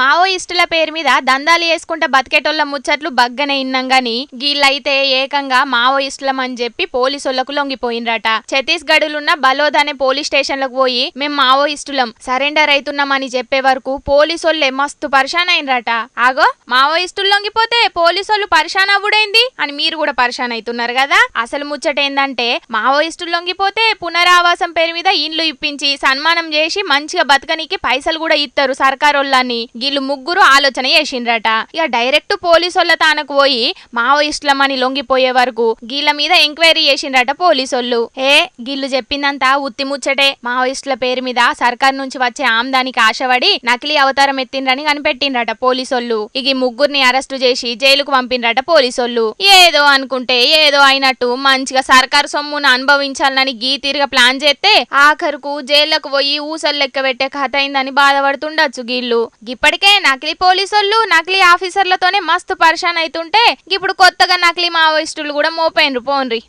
మావోయిస్టుల పేరు మీద దందాలు చేసుకుంటే బతికేటోళ్ళ ముచ్చట్లు బగ్గనే ఇన్నాం గాని గీళ్ళైతే ఏకంగా మావోయిస్టులం అని చెప్పి పోలీసులకు లొంగిపోయినరట. ఛత్తీస్గఢ్లున్న బలోద్ అనే పోలీస్ స్టేషన్లకు పోయి మేం మావోయిస్టులం సరెండర్ అవుతున్నామని చెప్పే వరకు పోలీసోళ్ళే మస్తు పరిశాన్ అయినరట ఆగో మావోయిస్టులు లొంగిపోతే పోలీసోళ్ళు పరిశాన్ అవ్వుడైంది అని మీరు కూడా పరిశాన్ అవుతున్నారు కదా? అసలు ముచ్చట ఏందంటే మావోయిస్టులు లొంగిపోతే పునరావాసం పేరు మీద ఇండ్లు ఇప్పించి సన్మానం చేసి మంచిగా బతకనీకి పైసలు కూడా ఇస్తారు సర్కారోళ్ళని. వీళ్ళు ముగ్గురు ఆలోచన చేసిండ్రట. ఇక డైరెక్ట్ పోలీసోళ్ళ తానకు పోయి మావోయిస్టులమని లొంగిపోయే వరకు గీళ్ళ మీద ఎంక్వైరీ చేసిండ్రట పోలీసోళ్ళు. ఏ గిల్లు చెప్పిందంతా ఉత్తి ముచ్చటే. మావోయిస్టుల పేరు మీద సర్కార్ నుంచి వచ్చే ఆమ్దానికి ఆశపడి నకిలీ అవతారం ఎత్తిండ్రని కనిపెట్టిండ్రట పోలీసోళ్ళు. ఇక ముగ్గురిని అరెస్టు చేసి జైలుకు పంపిండ్రట పోలీసోళ్ళు. ఏదో అనుకుంటే ఏదో అయినట్టు మంచిగా సర్కారు సొమ్మును అనుభవించాలని గీతీరుగా ప్లాన్ చేస్తే ఆఖరుకు జైళ్ళకు పోయి ఊసలు లెక్క పెట్టే కథ అయిందని బాధపడుతుండొచ్చు గీళ్ళు. ఇప్పటికే నకిలీ పోలీసోళ్ళు నకిలీ ఆఫీసర్లతోనే మస్తు పరిశాన్ అవుతుంటే ఇప్పుడు కొత్తగా నకిలీ మావోయిస్టులు కూడా మోపోయినరు పోన్రి.